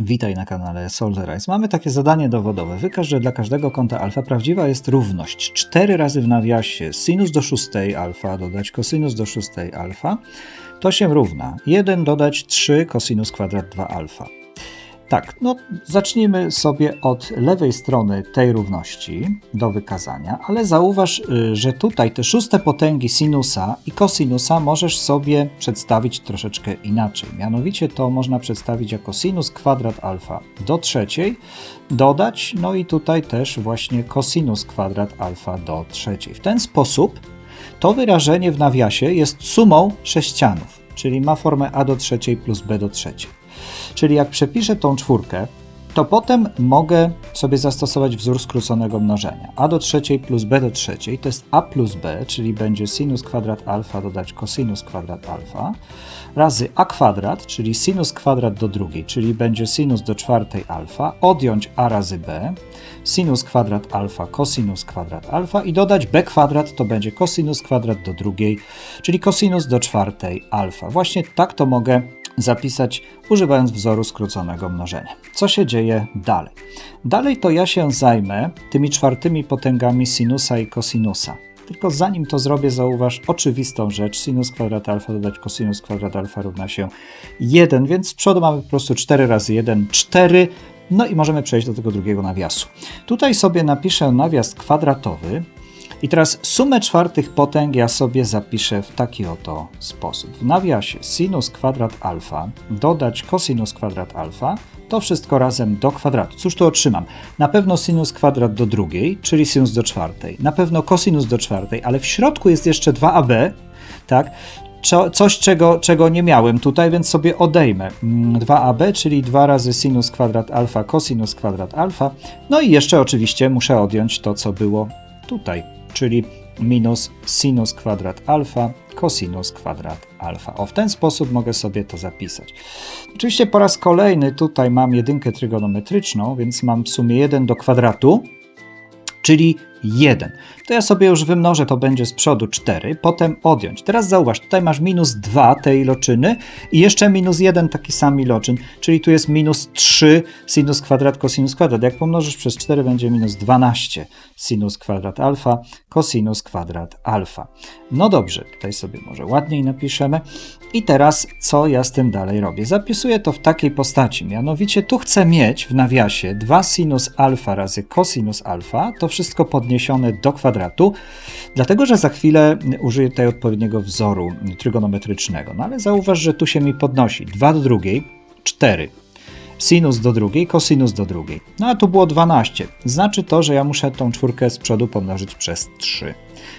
Witaj na kanale Soldierize. Mamy takie zadanie dowodowe. Wykaż, że dla każdego kąta alfa prawdziwa jest równość 4 razy w nawiasie sinus do 6 alfa dodać cosinus do 6 alfa. To się równa 1 dodać 3 cosinus kwadrat 2 alfa. Tak, no zacznijmy sobie od lewej strony tej równości do wykazania, ale zauważ, y, że tutaj te szóste potęgi sinusa i kosinusa możesz sobie przedstawić troszeczkę inaczej. Mianowicie to można przedstawić jako sinus kwadrat alfa do trzeciej, dodać, no i tutaj też właśnie cosinus kwadrat alfa do trzeciej. W ten sposób to wyrażenie w nawiasie jest sumą sześcianów, czyli ma formę a do trzeciej plus b do trzeciej. Czyli jak przepiszę tą czwórkę, to potem mogę sobie zastosować wzór skróconego mnożenia. a do trzeciej plus b do trzeciej to jest a plus b, czyli będzie sinus kwadrat alfa dodać cosinus kwadrat alfa, razy a kwadrat, czyli sinus kwadrat do drugiej, czyli będzie sinus do czwartej alfa, odjąć a razy b, sinus kwadrat alfa, cosinus kwadrat alfa i dodać b kwadrat, to będzie cosinus kwadrat do drugiej, czyli cosinus do czwartej alfa. Właśnie tak to mogę zapisać używając wzoru skróconego mnożenia. Co się dzieje dalej? Dalej to ja się zajmę tymi czwartymi potęgami sinusa i kosinusa. Tylko zanim to zrobię, zauważ oczywistą rzecz. Sinus kwadrat alfa dodać cosinus kwadrat alfa równa się 1, więc z przodu mamy po prostu 4 razy 1, 4. No i możemy przejść do tego drugiego nawiasu. Tutaj sobie napiszę nawias kwadratowy, i teraz sumę czwartych potęg ja sobie zapiszę w taki oto sposób. W nawiasie sinus kwadrat alfa dodać cosinus kwadrat alfa, to wszystko razem do kwadratu. Cóż tu otrzymam? Na pewno sinus kwadrat do drugiej, czyli sinus do czwartej. Na pewno cosinus do czwartej, ale w środku jest jeszcze 2ab, tak? coś, czego, czego nie miałem tutaj, więc sobie odejmę 2ab, czyli 2 razy sinus kwadrat alfa, cosinus kwadrat alfa. No i jeszcze oczywiście muszę odjąć to, co było tutaj czyli minus sinus kwadrat alfa, cosinus kwadrat alfa. O, w ten sposób mogę sobie to zapisać. Oczywiście po raz kolejny tutaj mam jedynkę trygonometryczną, więc mam w sumie 1 do kwadratu, czyli 1. To ja sobie już wymnożę, to będzie z przodu 4, potem odjąć. Teraz zauważ, tutaj masz minus 2 tej iloczyny i jeszcze minus 1 taki sam iloczyn, czyli tu jest minus 3 sinus kwadrat cosinus kwadrat. Jak pomnożysz przez 4 będzie minus 12 sinus kwadrat alfa cosinus kwadrat alfa. No dobrze, tutaj sobie może ładniej napiszemy. I teraz co ja z tym dalej robię? Zapisuję to w takiej postaci, mianowicie tu chcę mieć w nawiasie 2 sinus alfa razy cosinus alfa, to wszystko podniesione do kwadratu, dlatego że za chwilę użyję tutaj odpowiedniego wzoru trygonometrycznego. No ale zauważ, że tu się mi podnosi 2 do drugiej, 4 sinus do drugiej, cosinus do drugiej. No a tu było 12. Znaczy to, że ja muszę tą czwórkę z przodu pomnożyć przez 3.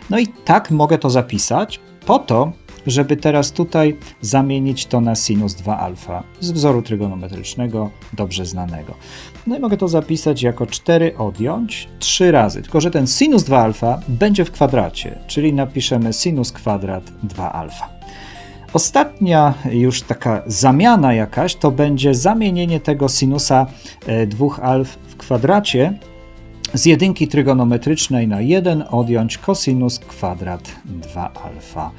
No i tak mogę to zapisać po to, żeby teraz tutaj zamienić to na sinus 2 alfa z wzoru trygonometrycznego dobrze znanego. No i mogę to zapisać jako 4 odjąć 3 razy, tylko że ten sinus 2 alfa będzie w kwadracie, czyli napiszemy sinus kwadrat 2 alfa. Ostatnia już taka zamiana jakaś to będzie zamienienie tego sinusa 2 e, alf w kwadracie z jedynki trygonometrycznej na 1 odjąć cosinus kwadrat 2 alfa.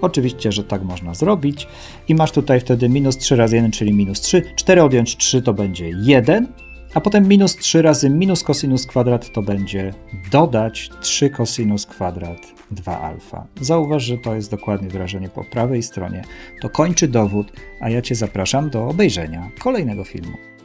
Oczywiście, że tak można zrobić. I masz tutaj wtedy minus 3 razy 1, czyli minus 3. 4 odjąć 3 to będzie 1. A potem minus 3 razy minus cosinus kwadrat to będzie dodać 3 cosinus kwadrat 2 alfa. Zauważ, że to jest dokładnie wyrażenie po prawej stronie. To kończy dowód, a ja Cię zapraszam do obejrzenia kolejnego filmu.